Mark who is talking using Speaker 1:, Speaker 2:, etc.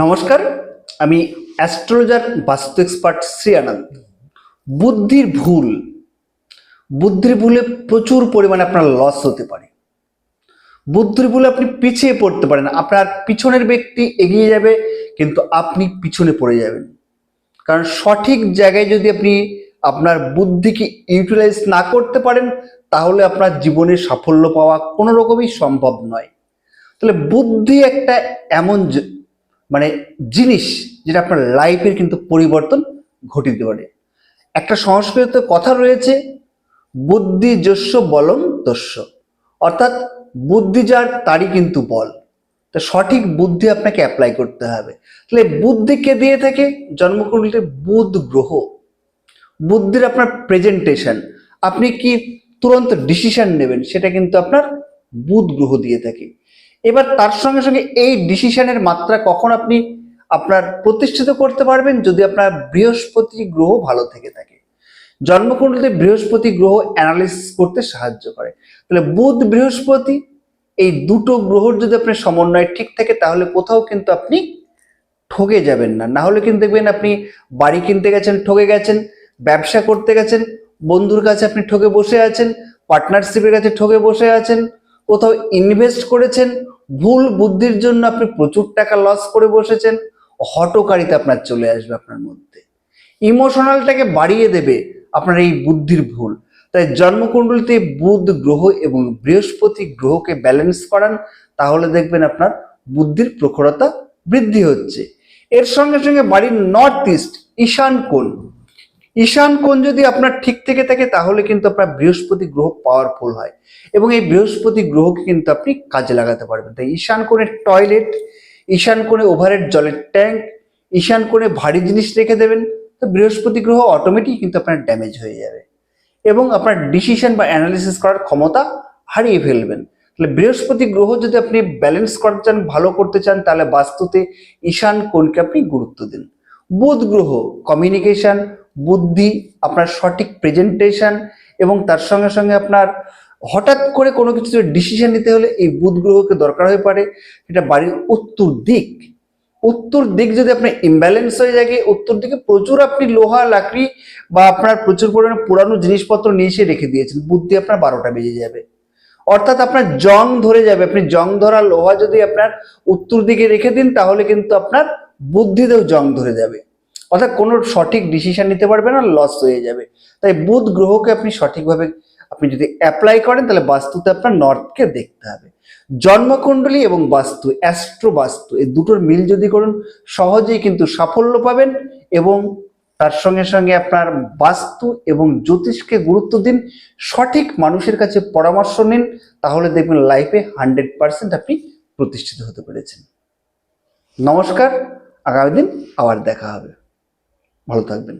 Speaker 1: নমস্কার, আমি অ্যাস্ট্রোলজার বাস্তু এক্সপার্ট শ্রী আনন্দ। বুদ্ধির ভুল, বুদ্ধির ভুলে প্রচুর পরিমাণে আপনার লস হতে পারে। বুদ্ধির ভুলে আপনি পিছিয়ে পড়তে পারেন, আপনার পিছনের ব্যক্তি এগিয়ে যাবে, কিন্তু আপনি পিছনে পড়ে যাবেন। কারণ সঠিক জায়গায় যদি আপনি আপনার বুদ্ধিকে ইউটিলাইজ না করতে পারেন, তাহলে আপনার জীবনে সাফল্য পাওয়া কোনো রকমই সম্ভব নয়। তাহলে বুদ্ধি একটা এমন মানে জিনিস যেটা আপনার লাইফের কিন্তু পরিবর্তন ঘটিয়ে দিতে পারে। একটা সংস্কৃত কথা রয়েছে, বুদ্ধি যস্য বলম দস্য অর্থাৎ বুদ্ধি যার তারই কিন্তু বল। তা সঠিক বুদ্ধি আপনাকে অ্যাপ্লাই করতে হবে। তাহলে বুদ্ধি কে দিয়ে থাকে? জন্মকুণ্ডলীতে বুধ গ্রহ। বুদ্ধির আপনার প্রেজেন্টেশন আপনি কি তুরন্ত ডিসিশন নেবেন, সেটা কিন্তু আপনার বুধ গ্রহ দিয়ে থাকে। এবার তার সঙ্গে সঙ্গে এই ডিসিশনের মাত্রা কখন আপনি আপনার প্রতিষ্ঠিত করতে পারবেন যদি আপনার বৃহস্পতি গ্রহ ভালো থেকে থাকে। জন্মকুণ্ডলীতে বৃহস্পতি গ্রহ অ্যানালিসিস করতে সাহায্য করে। তাহলে বুধ, বৃহস্পতি এই দুটো গ্রহর যদি আপনার সমন্বয় ঠিক থাকে, তাহলে কোথাও কিন্তু আপনি ঠকে যাবেন না। না হলে কিন্তু দেখবেন আপনি বাড়ি কিনতে গেছেন ঠকে গেছেন, ব্যবসা করতে গেছেন, বন্ধুর কাছে আপনি ঠকে বসে আছেন পার্টনারশিপের কাছে ঠকে বসে আছেন, কোথাও ইনভেস্ট করেছেন ভুল বুদ্ধির জন্য আপনি প্রচুর টাকা লস করে বসেছেন হটকারিতা আপনার চলে আসবে আপনার মধ্যে। ইমোশনালটাকে বাড়িয়ে দেবে আপনার এই বুদ্ধির ভুল। তাই জন্মকুণ্ডলিতে বুধ গ্রহ এবং বৃহস্পতি গ্রহকে ব্যালেন্স করান, তাহলে দেখবেন আপনার বুদ্ধির প্রখরতা বৃদ্ধি হচ্ছে। এর সঙ্গে সঙ্গে বাড়ির নর্থ ইস্ট ঈশান কোণ। ঈশান কোণ যদি আপনার ঠিক থেকে থাকে, তাহলে কিন্তু আপনার বৃহস্পতি গ্রহ পাওয়ারফুল হয়। এবং এই বৃহস্পতি গ্রহকে কিন্তু আপনি কাজে লাগাতে পারবেন। তাই ঈশান কোণের টয়লেট ঈশান কোণে ওভারের জলের ট্যাঙ্ক ঈশান কোণে ভারী জিনিস রেখে দেবেন, তো বৃহস্পতি গ্রহ অটোমেটিক কিন্তু আপনার ড্যামেজ হয়ে যাবে। এবং আপনার ডিসিশন বা অ্যানালিসিস করার ক্ষমতা হারিয়ে ফেলবেন। তাহলে বৃহস্পতি গ্রহ যদি আপনি ব্যালেন্স করতে চান, ভালো করতে চান, তাহলে বাস্তুতে ঈশান কোণকে আপনি গুরুত্ব দিন। বুধ গ্রহ কমিউনিকেশন বুদ্ধি, আপনার সঠিক প্রেজেন্টেশন এবং তার সঙ্গে সঙ্গে আপনার হঠাৎ করে কোনো কিছু ডিসিশন নিতে হলে এই বুধ গ্রহকে দরকার হয়ে পারে এটা বাড়ির উত্তর দিক। উত্তর দিক যদি আপনার ইমব্যালেন্স হয়ে যায় উত্তর দিকে প্রচুর আপনি লোহা, লাকড়ি বা আপনার প্রচুর পরিমাণে পুরানো জিনিসপত্র নিয়ে এসে রেখে দিয়েছেন, বুদ্ধি আপনার বারোটা বেজে যাবে। অর্থাৎ আপনার জং ধরে যাবে। আপনি জং ধরা লোহা যদি আপনার উত্তর দিকে রেখে দিন, তাহলে কিন্তু আপনার বুদ্ধিতেও জং ধরে যাবে। অর্থাৎ কোনো সঠিক ডিসিশন নিতে পারবে না লস হয়ে যাবে। তাই বুধ গ্রহকে আপনি সঠিকভাবে, আপনি যদি অ্যাপ্লাই করেন, তাহলে বাস্তুতে আপনার নর্থকে দেখতে হবে। জন্মকুণ্ডলী এবং বাস্তু অ্যাস্ট্রো বাস্তু, এই দুটোর মিল যদি করুন, সহজেই কিন্তু সাফল্য পাবেন এবং তার সঙ্গে সঙ্গে আপনার বাস্তু এবং জ্যোতিষকে গুরুত্ব দিন, সঠিক মানুষের কাছে পরামর্শ নিন, তাহলে দেখবেন লাইফে হান্ড্রেড পার্সেন্ট আপনি প্রতিষ্ঠিত হতে পেরেছেন। নমস্কার, আগামী দিন আবার দেখা হবে। ভালো থাকবেন।